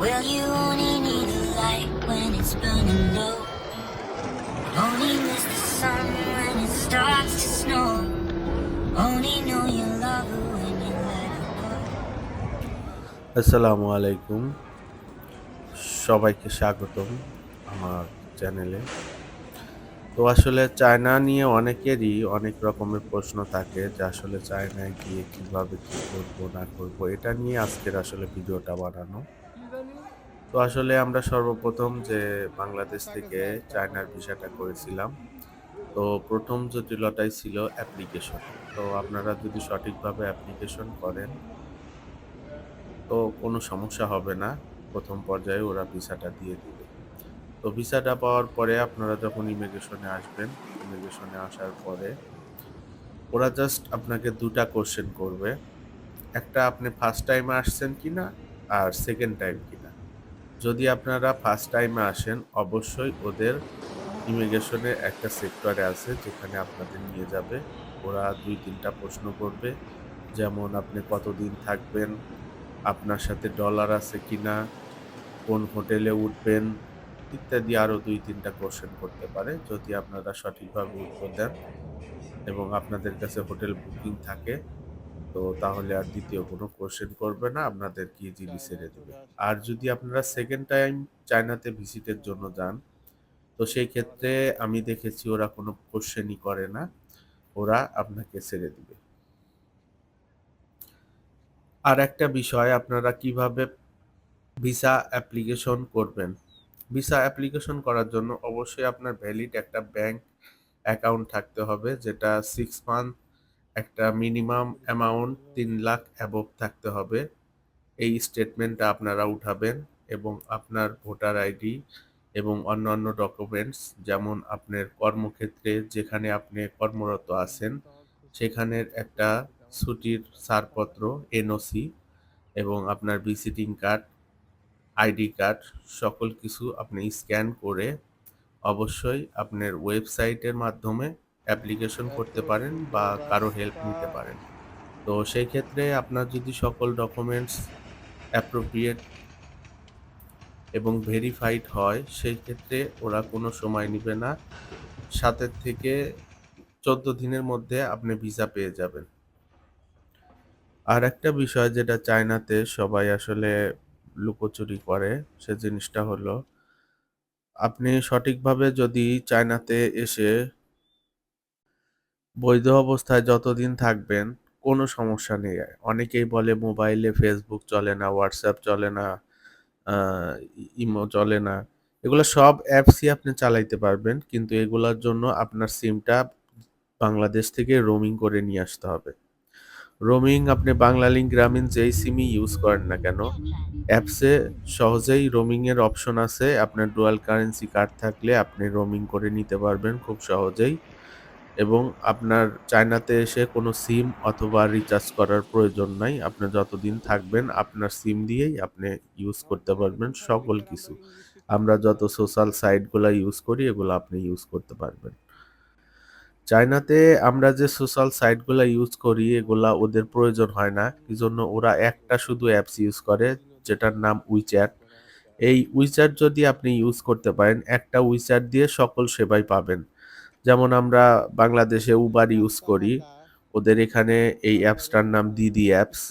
Well, you only need a light when it's burning low. Only miss the sun when it starts to snow. Only know you love her when you let her go. আসসালামু আলাইকুম সবাইকে স্বাগতম আমার চ্যানেলে তো আসলে China নিয়ে অনেকেরই অনেক রকমের প্রশ্ন থাকে যে আসলে চায়নায় গিয়ে কীভাবে কি করব না করব এটা নিয়ে আজকের আসলে ভিডিওটা বানানো তো আসলে আমরা সর্বপ্রথম যে বাংলাদেশ থেকে চায়নার ভিসাটা করেছিলাম, তো প্রথম জটিলতাই ছিল অ্যাপ্লিকেশন। তো আপনারা যদি সঠিকভাবে অ্যাপ্লিকেশন করেন, তো কোনো সমস্যা হবে না, প্রথম পর্যায়ে ওরা ভিসাটা দিয়ে দিবে। তো ভিসাটা পাওয়ার পরে আপনারা যখন ইমিগ্রেশনে আসবেন, ইমিগ্রেশনে আসার পরে ওরা জাস্ট আপনাকে দুটা কোশ্চেন করবে। একটা, আপনি ফার্স্ট টাইমে আসছেন কিনা? আর সেকেন্ড টাইম কিনা। যদি আপনারা ফার্স্ট টাইমে আসেন, অবশ্যই ওদের ইমিগ্রেশনের একটা সেক্টরে আছে যেখানে আপনাদের নিয়ে যাবে। ওরা দুই, তিনটা প্রশ্ন করবে, যেমন আপনি কতদিন থাকবেন, আপনার সাথে ডলার আছে কি না কোন হোটেলে উঠবেন, ইত্যাদি আরও দুই, তিনটা কোশ্চেন করতে পারে, যদি আপনারা সঠিকভাবে উত্তর দেন এবং আপনাদের কাছে হোটেল বুকিং থাকে। তো তাহলে আর দ্বিতীয় কোনো কোশ্চেন করবে না আপনাদেরকে ইজিলি ছেড়ে দেবে। আর যদি আপনারা সেকেন্ড টাইম চায়নাতে ভিজিটের জন্য যান, তো সেই ক্ষেত্রে আমি দেখেছি ওরা কোনো কোশ্চেনই করে না, ওরা আপনাকে ছেড়ে দিবে। আর একটা বিষয়, আপনারা কীভাবে ভিসা অ্যাপ্লিকেশন করবেন? ভিসা অ্যাপ্লিকেশন করার জন্য অবশ্যই আপনার ভ্যালিড একটা ব্যাংক অ্যাকাউন্ট থাকতে হবে, যেটা সিক্স মান্থ একটা মিনিমাম অ্যামাউন্ট তিন লাখ অ্যাবভ থাকতে হবে। এই স্টেটমেন্টটা আপনারা উঠাবেন এবং আপনার ভোটার আইডি এবং অন্যান্য ডকুমেন্টস যেমন আপনার কর্মক্ষেত্রে যেখানে আপনি কর্মরত আছেন, সেখানের একটা ছুটির ছাড়পত্র এনওসি এবং আপনার ভিজিটিং কার্ড আইডি কার্ড সকল কিছু আপনি স্ক্যান করে অবশ্যই আপনার ওয়েবসাইটের মাধ্যমে অ্যাপ্লিকেশন করতে পারেন বা কারও হেল্প নিতে পারেন। তো সেই ক্ষেত্রে আপনার যদি সকল ডকুমেন্টস অ্যাপ্রোপ্রিয়েট এবং ভেরিফাইড হয়, সেই ক্ষেত্রে ওরা কোনো সময় নেবে না। সাতের থেকে চোদ্দ দিনের মধ্যে আপনি ভিসা পেয়ে যাবেন। আর একটা বিষয় যেটা চায়নাতে সবাই আসলে লুকোচুরি করে, সে জিনিসটা হলো, আপনি সঠিকভাবে যদি চায়নাতে এসে বৈধ অবস্থায় যতদিন থাকবেন, কোনো সমস্যা নেই। অনেকেই বলে মোবাইলে ফেসবুক চলে না হোয়াটসঅ্যাপ চলে না ইমো চলে না। এগুলো সব অ্যাপসই আপনি চালাইতে পারবেন, কিন্তু এগুলোর জন্য আপনার সিমটা বাংলাদেশ থেকে রোমিং করে নিয়ে আসতে হবে। রোমিং আপনি বাংলালিংক গ্রামীণ যেই সিমই ইউজ করেন না কেন, অ্যাপসে সহজেই রোমিংয়ের অপশন আছে। আপনার ডুয়াল কারেন্সি কার্ড থাকলে আপনি রোমিং করে নিতে পারবেন খুব সহজেই। এবং আপনার চায়নাতে এসে কোনো সিম অথবা রিচার্জ করার প্রয়োজন নাই। আপনি যতদিন থাকবেন, আপনার সিম দিয়েই আপনি ইউজ করতে পারবেন সকল কিছু। আমরা যত সোশ্যাল সাইটগুলো ইউজ করি, এগুলো আপনি ইউজ করতে পারবেন। চায়নাতে আমরা যে সোশ্যাল সাইটগুলো ইউজ করি, এগুলা ওদের প্রয়োজন হয় না। কি জন্য ওরা একটা শুধু অ্যাপস ইউজ করে, যেটার নাম উইচ্যাট এই উইচ্যাট যদি আপনি ইউজ করতে পারেন, একটা উইচ্যাট দিয়ে সকল সেবাই পাবেন। যেমন আমরা বাংলাদেশে উবার ইউজ করি, ওদের এখানে এই অ্যাপসটার নাম দিদি অ্যাপস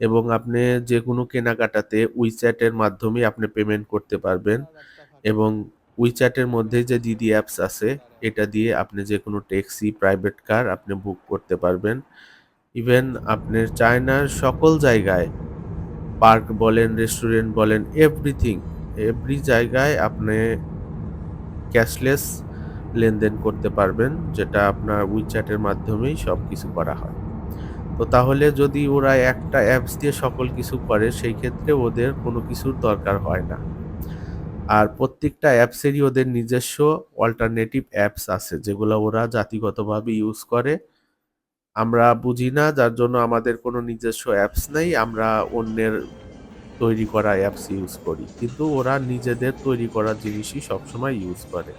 এবং আপনি যে কোনো কেনাকাটাতে উইচ্যাটের মাধ্যমে আপনি পেমেন্ট করতে পারবেন এবং উইচ্যাটের মধ্যে যে দিদি অ্যাপস আছে, এটা দিয়ে আপনি যে কোনো ট্যাক্সি প্রাইভেট কার আপনি বুক করতে পারবেন। ইভেন আপনার চায়নার সকল জায়গায় পার্ক বলেন রেস্টুরেন্ট বলেন এভরিথিং এভরি জায়গায় আপনি ক্যাশলেস লেনদেন করতে পারবেন, যেটা আপনার উইচ্যাটের মাধ্যমেই সব কিছু করা হয়। তো তাহলে যদি ওরা একটা অ্যাপস দিয়ে সকল কিছু করে, সেই ক্ষেত্রে ওদের কোনো কিছুর দরকার হয় না। আর প্রত্যেকটা অ্যাপসেরই ওদের নিজস্ব অল্টারনেটিভ অ্যাপস আছে, যেগুলো ওরা জাতিগতভাবে ইউজ করে। আমরা বুঝি না, যার জন্য আমাদের কোনো নিজস্ব অ্যাপস নেই, আমরা অন্যের তৈরি করা অ্যাপস ইউজ করি। কিন্তু ওরা নিজেদের তৈরি করা জিনিসই সবসময় ইউজ করে।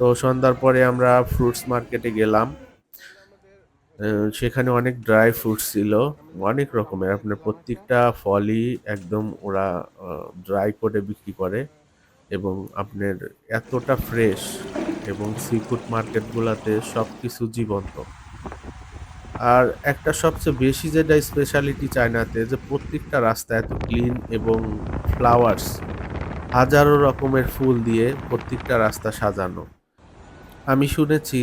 তো সন্ধ্যার পরে আমরা ফ্রুটস মার্কেটে গেলাম। সেখানে অনেক ড্রাই ফ্রুটস ছিল, অনেক রকমের। আপনার প্রত্যেকটা ফলই একদম ওরা ড্রাই করে বিক্রি করে এবং আপনার এতটা ফ্রেশ এবং সি ফুড মার্কেটগুলোতে সব কিছু জীবন্ত। আর একটা সবচেয়ে বেশি যেটা স্পেশালিটি চায়নাতে, যে প্রত্যেকটা রাস্তা এত ক্লিন এবং ফ্লাওয়ার্স হাজারো রকমের ফুল দিয়ে প্রত্যেকটা রাস্তা সাজানো। আমি শুনেছি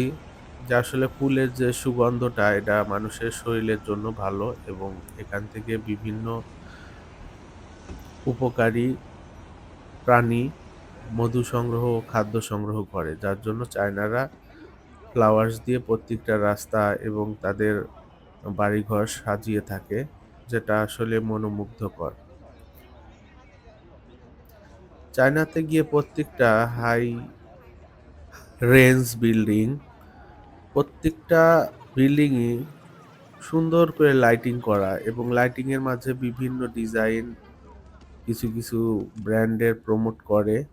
যে আসলে ফুলের যে সুগন্ধটা, এটা মানুষের শরীরের জন্য ভালো এবং এখান থেকে বিভিন্ন উপকারী প্রাণী মধু সংগ্রহ ও খাদ্য সংগ্রহ করে, যার জন্য চায়নারা ফ্লাওয়ার্স দিয়ে প্রত্যেকটা রাস্তা এবং তাদের বাড়িঘর সাজিয়ে থাকে, যেটা আসলে মনোমুগ্ধকর। চায়নাতে গিয়ে প্রত্যেকটা হাই রেঞ্জ বিল্ডিং। প্রত্যেকটা বিল্ডিংই সুন্দর করে লাইটিং করা এবং লাইটিংয়ের মাঝে বিভিন্ন ডিজাইন কিছু কিছু ব্র্যান্ডের প্রমোট করে,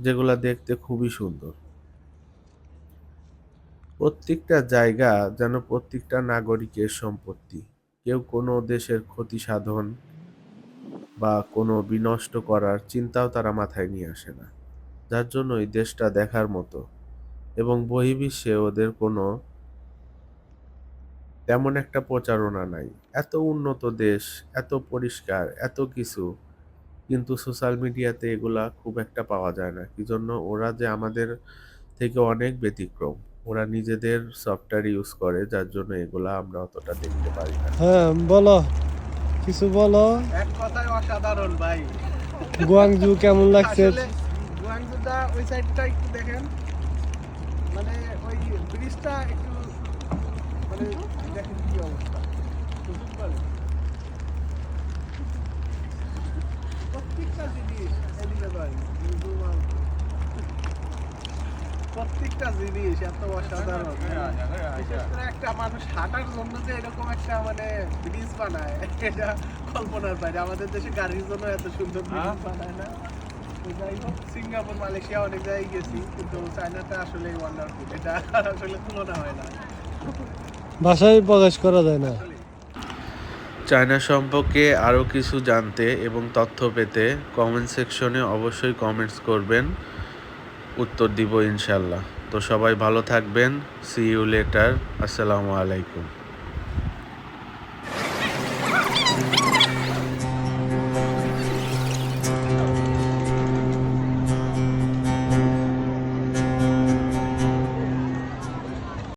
যেগুলা দেখতে খুবই সুন্দর। প্রত্যেকটা জায়গা যেন প্রত্যেকটা নাগরিকের সম্পত্তি। কেউ কোনো দেশের ক্ষতি সাধন বা কোনো বিনষ্ট করার চিন্তাও তারা মাথায় নিয়ে আসে না। যার জন্য এই দেশটা দেখার মতো। এবং বহির্বিশ্বে ওদের কোনো তেমন একটা প্রচারণা নাই। এত উন্নত দেশ এত পরিষ্কার এত কিছু। কিন্তু সোশ্যাল মিডিয়াতে এগুলা খুব একটা পাওয়া যায় না। কি জন্য ওরা যে আমাদের থেকে অনেক ব্যতিক্রম। ওরা নিজেদের সফটওয়্যার ইউজ করে যার জন্য এগুলা আমরা অতটা দেখতে পারি না। হ্যাঁ বলো। কিছু বলো। এক কথায় অসাধারণ ভাই। গুয়াংজু কেমন লাগছে? গুয়াংজুটা ওই সাইডটা একটু দেখেন। মানে ওই ব্রিজটা একটু মানে দেখেন কি অবস্থা। প্রত্যেকটা জিনিস এদিকে ভাই প্রত্যেকটা জিনিস এত অসাধারণ। বিশেষ করে একটা মানুষ হাঁটার জন্য যে এরকম একটা মানে ব্রিজ বানায় এটা কল্পনার বাইরে। আমাদের দেশে গাড়ির জন্য এত সুন্দর ব্রিজ বানায় না। তো যাই হোক সিঙ্গাপুর মালয়েশিয়া অনেক জায়গায় গেছি কিন্তু চায়নাটা আসলে ওয়ান্ডারফুল এটা আসলে তুলনা হয় না। ভাষায় প্রকাশ করা যায় না। চায়না সম্পর্কে আরও কিছু জানতে এবং তথ্য পেতে কমেন্ট সেকশনে অবশ্যই কমেন্টস করবেন। উত্তর দিব ইনশাল্লাহ তো সবাই ভালো থাকবেন। সি ইউ লেটার আসসালামু আলাইকুম।